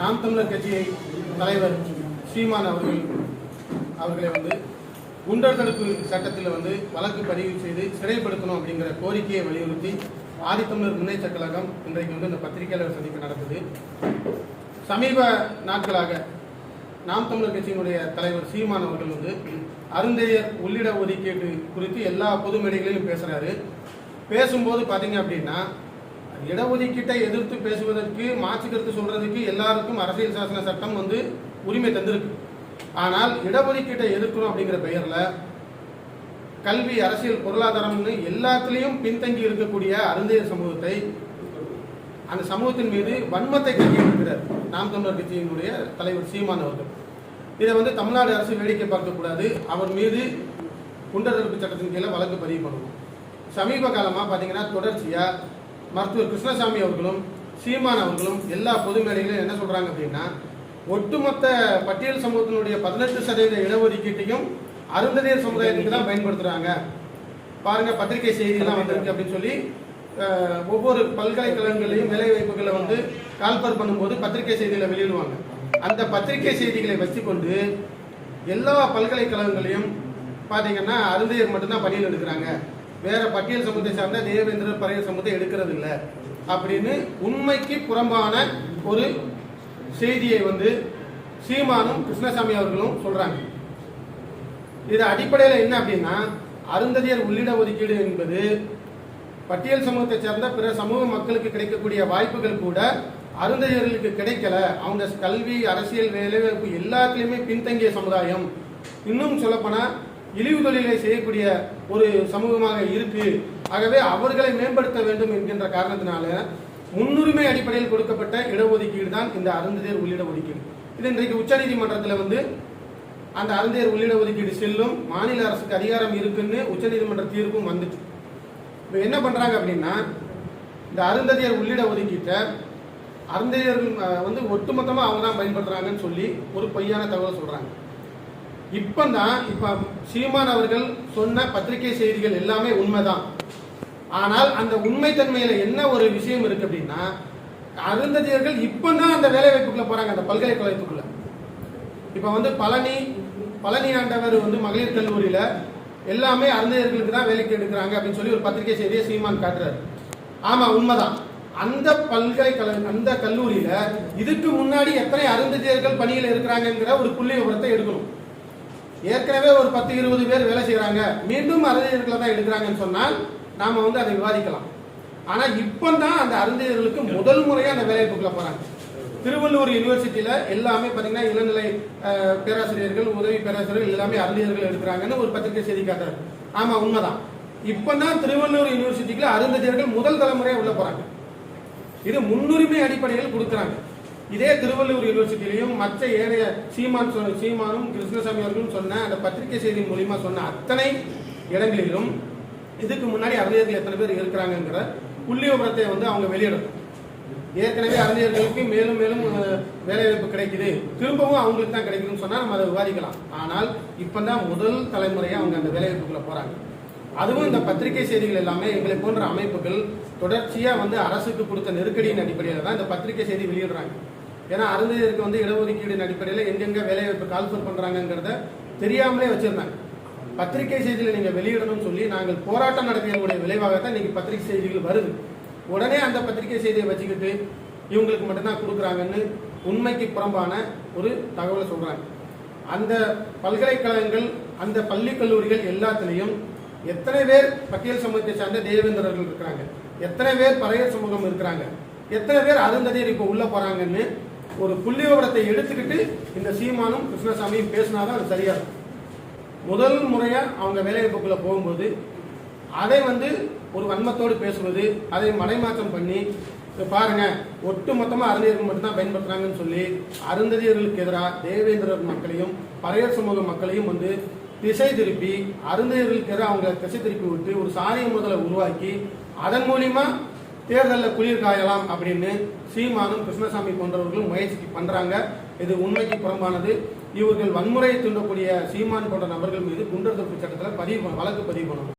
நாம் தமிழர் கட்சியை தலைவர் சீமான் அவர்கள் அவர்களை வந்து குண்டர் தடுப்பு சட்டத்தில் வந்து வழக்கு பதிவு செய்து சிறைப்படுத்தணும் அப்படிங்கிற கோரிக்கையை வலியுறுத்தி ஆதித்தமிழர் முன்னேற்ற கழகம் இன்றைக்கு வந்து இந்த பத்திரிகையாளர் சந்திப்பு நடந்தது சமீப நாட்களாக நாம் தமிழர் கட்சியினுடைய தலைவர் சீமான் அவர்கள் வந்து அருந்தையர் உள்ளிட ஒதுக்கீடு குறித்து எல்லா பொது மேடைகளிலும் பேசுகிறாரு பேசும்போது பார்த்தீங்க அப்படின்னா இடஒதுக்கீட்டை எதிர்த்து பேசுவதற்கு மாற்று கருத்து சொல்றதுக்கு எல்லாருக்கும் அரசியல் சாசன சட்டம் வந்து உரிமை தந்திருக்கு. ஆனால் இடஒதுக்கீட்டை எதிர்க்கணும் அப்படிங்கிற பெயர்ல கல்வி அரசியல் பொருளாதாரம்னு எல்லாத்துலேயும் பின்தங்கி இருக்கக்கூடிய அருந்தையர் சமூகத்தை அந்த சமூகத்தின் மீது வன்மத்தை கையெழுக்கிறார் நாம் தமிழர் கட்சியினுடைய தலைவர் சீமான் அவர்கள். இதை வந்து தமிழ்நாடு அரசு வேடிக்கை பார்க்கக்கூடாது அவர் மீது குண்டர் சட்டத்தின் கீழே வழக்கு பதிவு பண்ணுவோம் சமீப காலமாக பார்த்தீங்கன்னா தொடர்ச்சியாக மருத்துவர் கிருஷ்ணசாமி அவர்களும் சீமான் அவர்களும் எல்லா பொது மேடைகளிலும் என்ன சொல்கிறாங்க அப்படின்னா ஒட்டுமொத்த பட்டியல் சமூகத்தினுடைய பதினெட்டு சதவீத இடஒதுக்கீட்டையும் அருந்ததியர் சமுதாயத்துக்கு தான் பயன்படுத்துகிறாங்க பாருங்கள் பத்திரிகை செய்தியெல்லாம் வந்திருக்கு அப்படின்னு சொல்லி ஒவ்வொரு பல்கலைக்கழகங்களையும் வேலைவாய்ப்புகளை வந்து கால்பர் பண்ணும்போது பத்திரிகை செய்திகளை வெளியிடுவாங்க. அந்த பத்திரிகை செய்திகளை வச்சுக்கொண்டு எல்லா பல்கலைக்கழகங்களையும் பார்த்தீங்கன்னா அருந்தையர் மட்டும்தான் பணியில் எடுக்கிறாங்க. வேற பட்டியல் சமூகத்தை சார்ந்த தேவேந்திரர் பறையர் சமூகத்தை எடுக்கிறது இல்லை அப்படின்னு உண்மைக்கு புறம்பான ஒரு செய்தியை வந்து சீமானும் கிருஷ்ணசாமி அவர்களும் சொல்றாங்க. இது அடிப்படையில் என்ன அப்படின்னா அருந்ததியர் உள்ளிட ஒதுக்கீடு என்பது பட்டியல் சமூகத்தை சேர்ந்த பிற சமூக மக்களுக்கு கிடைக்கக்கூடிய வாய்ப்புகள் கூட அருந்ததியர்களுக்கு கிடைக்கல. அவங்க கல்வி அரசியல் வேலைவாய்ப்பு எல்லாத்துலேயுமே பின்தங்கிய சமுதாயம். இன்னும் சொல்லப்போனால் இழிவு தொழிலை செய்யக்கூடிய ஒரு சமூகமாக இருக்கு. ஆகவே அவர்களை மேம்படுத்த வேண்டும் என்கின்ற காரணத்தினால முன்னுரிமை அடிப்படையில் கொடுக்கப்பட்ட இடஒதுக்கீடு தான் இந்த அருந்ததேர் உள்ளிட ஒதுக்கீடு. இது இன்றைக்கு உச்சநீதிமன்றத்தில் வந்து அந்த அருந்தேர் உள்ளிட ஒதுக்கீடு செல்லும் மாநில அரசுக்கு அதிகாரம் இருக்குன்னு உச்சநீதிமன்ற தீர்ப்பும் வந்துச்சு. இப்போ என்ன பண்ணுறாங்க அப்படின்னா இந்த அருந்ததியர் உள்ளிட ஒதுக்கீட்டை அருந்ததியர்கள் வந்து ஒட்டுமொத்தமாக அவங்க தான் பயன்படுத்துறாங்கன்னு சொல்லி ஒரு பொய்யான தகவல் இப்போ தான் இப்ப சீமான் அவர்கள் சொன்ன பத்திரிகை செய்திகள் எல்லாமே உண்மைதான். ஆனால் அந்த உண்மைத்தன்மையில் என்ன ஒரு விஷயம் இருக்கு அப்படின்னா அருந்ததியர்கள் இப்பதான் அந்த வேலை வாய்ப்புக்குள்ள போறாங்க அந்த பல்கலைக்கழகத்துக்குள்ள. இப்ப வந்து பழனி பழனி ஆண்டவர் வந்து மகளிர் கல்லூரியில எல்லாமே அருந்தையர்களுக்கு தான் வேலைக்கு எடுக்கிறாங்க அப்படின்னு சொல்லி ஒரு பத்திரிகை செய்தியை சீமான் காட்டுறாரு. ஆமா உண்மைதான். அந்த பல்கலைக்கழக அந்த கல்லூரியில இதுக்கு முன்னாடி எத்தனை அருந்ததியர்கள் பணியில் இருக்கிறாங்கங்கிற ஒரு புள்ளி விவரத்தை எடுக்கணும். ஏற்கனவே ஒரு பத்து இருபது பேர் வேலை செய்கிறாங்க மீண்டும் அருந்தியர்களை தான் எடுக்கிறாங்கன்னு சொன்னால் நாம் வந்து அதை விவாதிக்கலாம். ஆனால் இப்போ தான் அந்த அருந்தியர்களுக்கு முதல் முறையாக அந்த வேலைவாய்ப்புக்குள்ள போகிறாங்க திருவள்ளூர் யூனிவர்சிட்டியில் எல்லாமே பார்த்தீங்கன்னா இளநிலை பேராசிரியர்கள் உதவி பேராசிரியர்கள் எல்லாமே அருந்தியர்கள் எடுக்கிறாங்கன்னு ஒரு பத்திரிகை செய்தி காட்டுறாரு ஆமாம் உண்மைதான். இப்பதான் திருவள்ளூர் யூனிவர்சிட்டிக்குள்ள அருந்ததியர்கள் முதல் தலைமுறையாக உள்ள போகிறாங்க இது முன்னுரிமை அடிப்படையில் கொடுக்குறாங்க. இதே திருவள்ளூர் யூனிவர்சிட்டியிலையும் மற்ற ஏனைய சீமான் சொன்ன சீமானும் கிருஷ்ணசாமி அவர்களும் சொன்ன அந்த பத்திரிகை செய்தி மூலியமா சொன்ன அத்தனை இடங்களிலும் இதுக்கு முன்னாடி அறிஞர்கள் எத்தனை பேர் இருக்கிறாங்கங்கிற புள்ளி விவரத்தை வந்து அவங்க வெளியிடணும். ஏற்கனவே அறிஞர்களுக்கு மேலும் மேலும் வேலைவாய்ப்பு கிடைக்குது. திரும்பவும் அவங்களுக்கு தான் கிடைக்குதுன்னு சொன்னா நம்ம அதை விவாதிக்கலாம். ஆனால் இப்பதான் முதல் தலைமுறையை அவங்க அந்த வேலைவாய்ப்புக்குள்ள போறாங்க. அதுவும் இந்த பத்திரிகை செய்திகள் எல்லாமே எங்களை போன்ற அமைப்புகள் தொடர்ச்சியா வந்து அரசுக்கு கொடுத்த நெருக்கடியின் அடிப்படையில் தான் இந்த பத்திரிகை செய்தி வெளியிடுறாங்க. ஏன்னா அருந்தையருக்கு வந்து இடஒதுக்கீடு அடிப்படையில் எங்கெங்க வேலைவாய்ப்பு கால்ஃபர் பண்ணுறாங்கங்கிறத தெரியாமலே வச்சிருந்தாங்க. பத்திரிகை செய்திகளை நீங்க வெளியிடணும்னு சொல்லி நாங்கள் போராட்டம் நடத்தியதனுடைய விளைவாகத்தான் இன்னைக்கு பத்திரிகை செய்திகள் வருது. உடனே அந்த பத்திரிகை செய்தியை வச்சுக்கிட்டு இவங்களுக்கு மட்டும்தான் கொடுக்குறாங்கன்னு உண்மைக்கு புறம்பான ஒரு தகவலை சொல்றாங்க. அந்த பல்கலைக்கழகங்கள் அந்த பள்ளி கல்லூரிகள் எல்லாத்துலேயும் எத்தனை பேர் பட்டியல் சமூகத்தை சார்ந்த தேவேந்திரர்கள் இருக்கிறாங்க? எத்தனை பேர் பறையர் சமூகம் இருக்கிறாங்க? எத்தனை பேர் அருந்ததியர் இப்போ உள்ள போறாங்கன்னு ஒரு புள்ளி விவரத்தை எடுத்துக்கிட்டு இந்த சீமானும் கிருஷ்ணசாமியும் பேசினாதான் அது சரியா இருக்கும். முதல் முறையா அவங்க வேலைவாய்ப்புக்குள்ள போகும்போது அதை வந்து ஒரு வன்மத்தோடு பேசுவது அதை மடைமாற்றம் பண்ணி பாருங்க ஒட்டு மொத்தமா அருந்தியர்கள் மட்டும்தான் பயன்படுத்துறாங்கன்னு சொல்லி அருந்ததியர்களுக்கு எதிராக தேவேந்திரர் மக்களையும் பறையர் சமூக மக்களையும் வந்து திசை திருப்பி அருந்ததியர்களுக்கு எதிராக அவங்க திசை திருப்பி விட்டு ஒரு சாரிய முதலை உருவாக்கி அதன் மூலியமா தேர்தலில் குளிர் காயலாம் அப்படின்னு சீமானும் கிருஷ்ணசாமி போன்றவர்களும் முயற்சி பண்றாங்க. இது உண்மைக்கு புறம்பானது. இவர்கள் வன்முறையை தூண்டக்கூடிய சீமான் போன்ற நபர்கள் மீது குண்டர் தடுப்பு சட்டத்தில் பதிவு வழக்கு பதிவு பண்ணணும்.